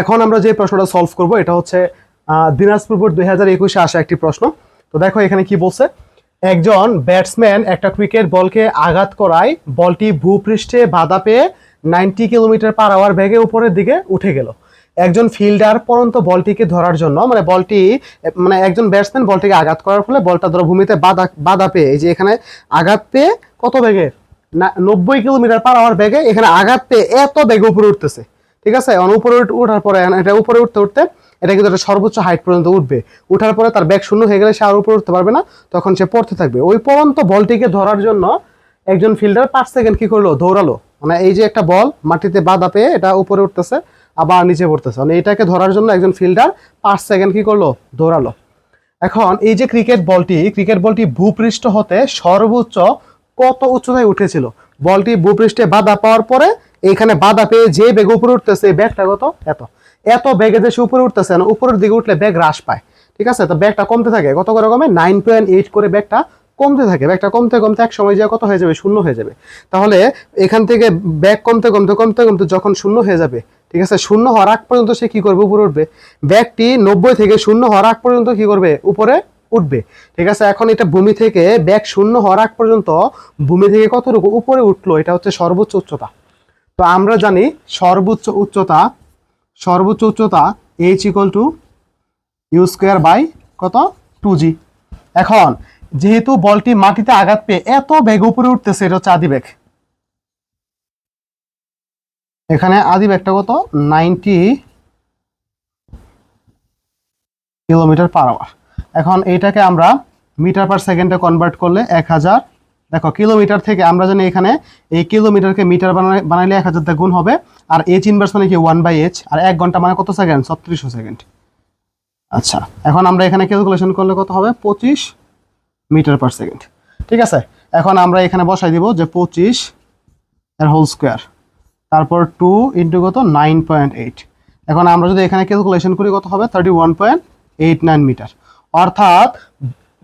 এখন আমরা যে প্রশ্নটা সলভ করব, এটা হচ্ছে দিনাজপুর বোর্ড দুই হাজার একুশে আসা একটি প্রশ্ন। তো দেখো এখানে কি বলছে, একজন ব্যাটসম্যান একটা ক্রিকেট বলকে আঘাত করায়, বলটি ভূপৃষ্ঠে বাধা পেয়ে নাইনটি কিলোমিটার পার আওয়ার বেগে উপরের দিকে উঠে গেল। একজন ফিল্ডার পরন্ত বলটিকে ধরার জন্য মানে বলটি মানে একজন ব্যাটসম্যান বলটিকে আঘাত করার ফলে বলটা ধরো ভূমিতে বাধা বাধা পেয়ে, এই যে এখানে আঘাত পেয়ে কত বেগে? না, নব্বই কিলোমিটার পার আওয়ার বেগে এখানে আঘাত পেয়ে এত বেগে উপরে উঠতেছে। ঠিক আছে? উপরে উঠার পরে এটা উপরে উঠতে উঠতে এটা কিন্তু একটা সর্বোচ্চ হাইট পর্যন্ত উঠবে। উঠার পরে তার ব্যাগ শূন্য হয়ে গেলে সে আর উপরে উঠতে পারবে না, তখন সে পড়তে থাকবে। ওই পরন্ত বলটিকে ধরার জন্য একজন ফিল্ডার পাঁচ সেকেন্ড কি করল? দৌড়ালো। মানে এই যে একটা বল, মাটিতে বাধা পেয়ে এটা উপরে উঠতেছে, আবার নিচে পড়তেছে। মানে এটাকে ধরার জন্য একজন ফিল্ডার পাঁচ সেকেন্ড কি করল? দৌড়ালো। এখন এই যে ক্রিকেট বলটি ক্রিকেট বলটি ভূপৃষ্ঠ হতে সর্বোচ্চ কত উচ্চতায় উঠেছিল? বলটি ভূপৃষ্ঠে বাধা পাওয়ার পরে এইখানে বাধা পেয়ে যে বেগ উপরে উঠতেছে, এই ব্যাগটা কত? এত। এত বেগে যে সে উপরে উঠতেছে না, উপরের দিকে উঠলে ব্যাগ হ্রাস পায়। ঠিক আছে? তো ব্যাগটা কমতে থাকে। কত করে কমে? নাইন পয়েন্ট এইট করে ব্যাগটা কমতে থাকে। ব্যাগটা কমতে কমতে এক সময় যা কত হয়ে যাবে? শূন্য হয়ে যাবে। তাহলে এখান থেকে ব্যাগ কমতে কমতে কমতে কমতে যখন শূন্য হয়ে যাবে, ঠিক আছে? শূন্য হওয়ার আগ পর্যন্ত সে কি করবে? উপরে উঠবে। ব্যাগটি নব্বই থেকে শূন্য হওয়ার আগ পর্যন্ত কি করবে? উপরে উঠবে। ঠিক আছে? এখন এটা ভূমি থেকে ব্যাগ শূন্য হওয়ার আগ পর্যন্ত ভূমি থেকে কতটুকু? উপরে উঠল। এটা হচ্ছে সর্বোচ্চ উচ্চতা। তো আমরা জানি সর্বোচ্চ উচ্চতা সর্বোচ্চ উচ্চতা H equal to U square by কত? টু জি এখন, যেহেতু বলটি মাটিতে আঘাত পেয়ে এত বেগ উপরে উঠতেছে, এটা হচ্ছে আদি এখানে আদি বেগটা কত? নাইনটি কিলোমিটার পার আওয়ার এখন এইটাকে আমরা মিটার পার সেকেন্ডে কনভার্ট করলে এক হাজার দেখো কিলোমিটার থেকে আমরা জানি এখানে এই কিলোমিটারকে মিটার বানাইলে এক হাজার গুণ হবে, আর এইচ ইনভার্স মানে কি ওয়ান বাই এইচ আর এক ঘণ্টা মানে কত সেকেন্ড ছত্রিশশো সেকেন্ড আচ্ছা এখন আমরা এখানে ক্যালকুলেশন করলে কত হবে? পঁচিশ মিটার পার সেকেন্ড ঠিক আছে? এখন আমরা এখানে বসাই দিব যে পঁচিশ এর হোল স্কোয়ার তারপর টু ইন্টু কত? নাইন পয়েন্ট এইট এখন আমরা যদি এখানে ক্যালকুলেশন করি কত হবে? Thirty one point eight nine metre অর্থাৎ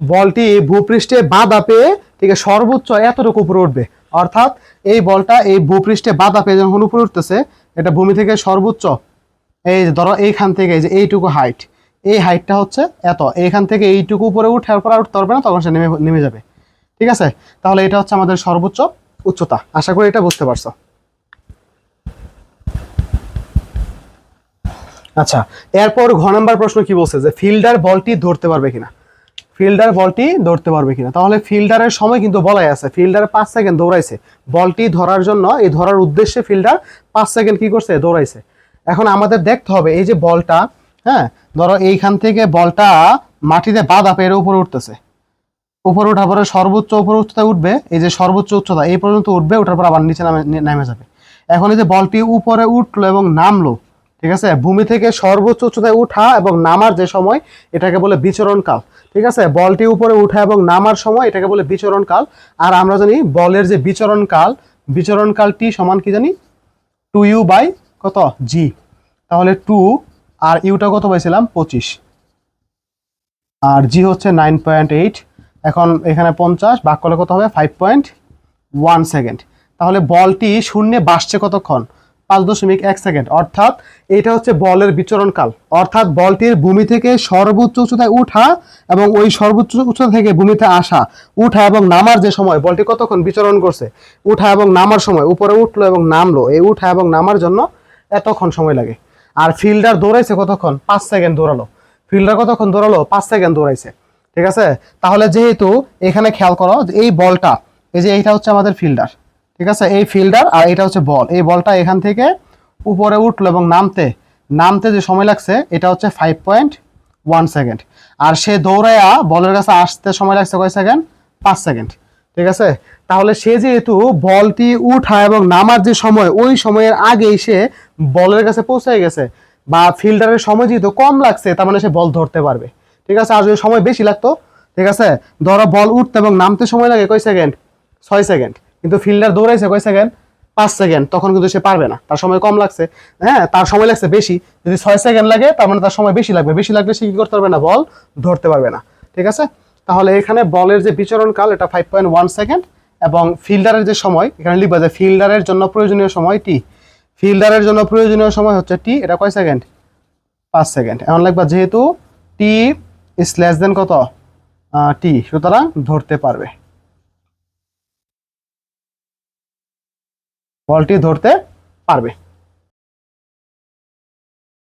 বলটি ভূপৃষ্ঠে বাধা পেয়ে ঠিক আছে, সর্বোচ্চ এতটুকু উপরে উঠবে। অর্থাৎ এই বলটা এই ভূপৃষ্ঠে বাধা পেয়ে যখন উপরে উঠতেছে, এটা ভূমি থেকে সর্বোচ্চ, এই ধরো এইখান থেকে যে এইটুকু হাইট এই হাইটটা হচ্ছে এত। এইখান থেকে এইটুকু উপরে উঠার পর আর উঠতে পারবে না, তখন সে নেমে নেমে যাবে। ঠিক আছে? তাহলে এটা হচ্ছে আমাদের সর্বোচ্চ উচ্চতা। আশা করি এটা বুঝতে পারছ। আচ্ছা এরপর ঘ নাম্বার প্রশ্ন কি বলছে? যে ফিল্ডার বলটি ধরতে পারবে কিনা? ফিল্ডার বলটি ধরতে পারবে কিনা। তাহলে ফিল্ডারের সময় কিন্তু বলাই আছে। ফিল্ডার পাঁচ সেকেন্ড দৌড়াইছে। বলটি ধরার জন্য, এই ধরার উদ্দেশ্যে ফিল্ডার পাঁচ সেকেন্ড কি করছে? দৌড়াইছে। এখন আমাদের দেখতে হবে, এই যে বলটা হ্যাঁ ধরো এইখান থেকে বলটা মাটিতে বাধা পেয়ে উপরে উঠতেছে। উপরে ওঠার পরে সর্বোচ্চ উপরে উচ্চতা উঠবে। এই যে সর্বোচ্চ উচ্চতা, এই পর্যন্ত উঠবে, ওঠার পর আবার নিচে নামে নেমে যাবে। এখন এই যে বলটি উপরে উঠল এবং নামলো ঠিক আছে? ভূমি থেকে সর্বোচ্চ উচ্চতায় উঠা এবং নামার যে সময়, এটাকে বলে বিচরণকাল। ঠিক আছে? বলটি উপরে উঠা এবং নামার সময় এটাকে বলে বিচরণকাল। আর আমরা জানি বলের যে বিচরণকাল, বিচরণকালটি সমান কি জানি? টু ইউ বাই কত? জি। তাহলে টু আর ইউটা কত পাইছিলাম? পঁচিশ। আর জি হচ্ছে নাইন পয়েন্ট এইট। এখন এখানে পঞ্চাশ করলে কত হবে? Five point one second. তাহলে বলটি শূন্যে বাসছে কতক্ষণ? পাঁচ দশমিক এক সেকেন্ড। অর্থাৎ এটা হচ্ছে বলের বিচরণকাল। অর্থাৎ বলটির ভূমি থেকে সর্বোচ্চ উচ্চতায় উঠা এবং ওই সর্বোচ্চ উচ্চতা থেকে ভূমিতে আসা, উঠা এবং নামার যে সময়, বলটি কতক্ষণ বিচরণ করছে? উঠা এবং নামার সময়, উপরে উঠল এবং নামলো। এই উঠা এবং নামার জন্য এতক্ষণ সময় লাগে। আর ফিল্ডার দৌড়াইছে কতক্ষণ? পাঁচ সেকেন্ড দৌড়ালো। ফিল্ডার কতক্ষণ দৌড়ালো? পাঁচ সেকেন্ড দৌড়াইছে। ঠিক আছে? তাহলে যেহেতু এখানে খেয়াল করো এই বলটা, এই যে এইটা হচ্ছে আমাদের ফিল্ডার। ঠিক আছে? এই ফিল্ডার আর এটা হচ্ছে বল। এই বলটা এখান থেকে উপরে উঠল এবং নামতে নামতে যে সময় লাগছে, এটা হচ্ছে ফাইভ পয়েন্ট ওয়ান সেকেন্ড আর সে দৌড়াইয়া বলের কাছে আসতে সময় লাগছে কয় সেকেন্ড পাঁচ সেকেন্ড ঠিক আছে? তাহলে সে যেহেতু বলটি উঠা এবং নামার যে সময়, ওই সময়ের আগেই সে বলের কাছে পৌঁছে গেছে বা ফিল্ডারের সময় যেহেতু কম লাগছে, তার মানে সে বল ধরতে পারবে। ঠিক আছে? আর যদি সময় বেশি লাগতো, ঠিক আছে? ধরো বল উঠতে এবং নামতে সময় লাগে কয় সেকেন্ড ছয় সেকেন্ড কিন্তু ফিল্ডার দৌড়াইছে কয় সেকেন্ড পাঁচ সেকেন্ড তখন কিন্তু সে পারবে না। তার সময় কম লাগছে। হ্যাঁ তার সময় লাগছে বেশি। যদি ছয় সেকেন্ড লাগে, তার মানে তার সময় বেশি লাগবে। বেশি লাগলে সে কি করতে পারবে না? বল ধরতে পারবে না। ঠিক আছে? তাহলে এখানে বলের যে বিচরণ কাল, এটা ফাইভ পয়েন্ট ওয়ান সেকেন্ড এবং ফিল্ডারের যে সময়, এখানে লিখবা যে ফিল্ডারের জন্য প্রয়োজনীয় সময় টি। ফিল্ডারের জন্য প্রয়োজনীয় সময় হচ্ছে টি, এটা কয় সেকেন্ড পাঁচ সেকেন্ড এমন লাগবা যেহেতু টি ইস লেস দেন কত? টি। সুতরাং ধরতে পারবে। বলটি ধরতে পারবে।